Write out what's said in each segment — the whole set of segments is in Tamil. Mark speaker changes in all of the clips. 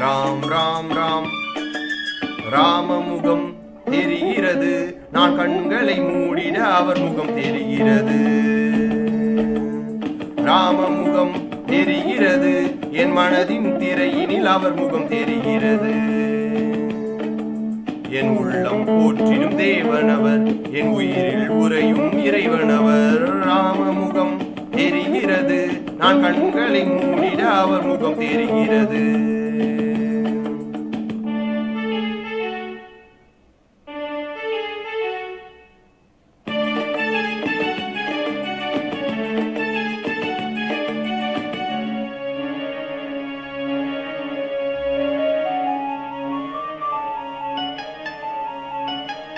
Speaker 1: ராம் ராம் ராம். ராமமுகம் தெரிகிறது. நான் கண்களை மூடிட அவர் முகம் தெரிகிறது. ராமமுகம் தெரிகிறது. என் மனதின் திரையினில் அவர் முகம் தெரிகிறது. என் உள்ளம் போற்றிடும் தேவனவர். என் உயிரில் உறையும் இறைவனவர். ராமமுகம் தெரிகிறது. நான் கண்களை மூடிட அவர் முகம் தெரிகிறது.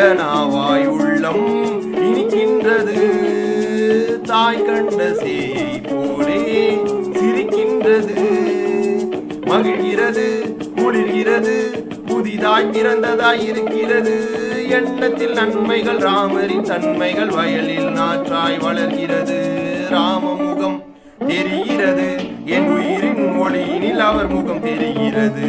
Speaker 1: தேனுண்ட நாவாய் உள்ளம் இனிக்கின்றது தாய் கண்ட சேயை போலே சிரிக்கின்றது. மகிழ்கிறது குளிர்கிறது புதிதாய் பிறந்ததாய் இருக்கிறது. எண்ணத்தில் நன்மைகள் ராமரின் தன்மைகள் வயலில் நாற்றாய் வளர்கிறது. ராமமுகம் தெரிகிறது என் உயிரின் மொழியினில் அவர் முகம் தெரிகிறது.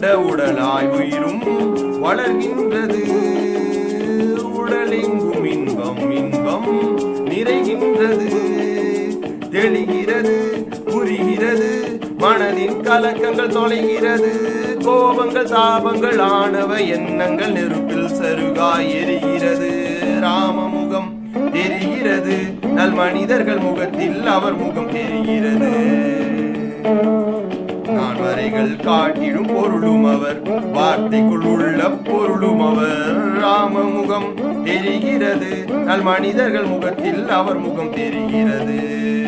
Speaker 1: கொண்ட உடலாய் உயிரும் வளர்கின்றது. உடலெங்கும் இன்பம் இன்பம் நிறைகின்றது. தெளிகிறது புரிகிறது மனதின் கலக்கங்கள் தொலைகிறது. கோபங்கள் தாபங்கள் ஆனவ எண்ணங்கள் நெருப்பில் சருகாய் எரிகிறது. ராமமுகம் தெரிகிறது நல் மனிதர்கள் முகத்தில் அவர் முகம் தெரிகிறது வார்த்தைகள் வரைகள் காட்டிடும் பொருளும் அவர். வார்த்தைக்குள் உள்ள பொருளும் அவர். ராமமுகம் தெரிகிறது. நல் மனிதர்கள் முகத்தில் அவர் முகம் தெரிகிறது.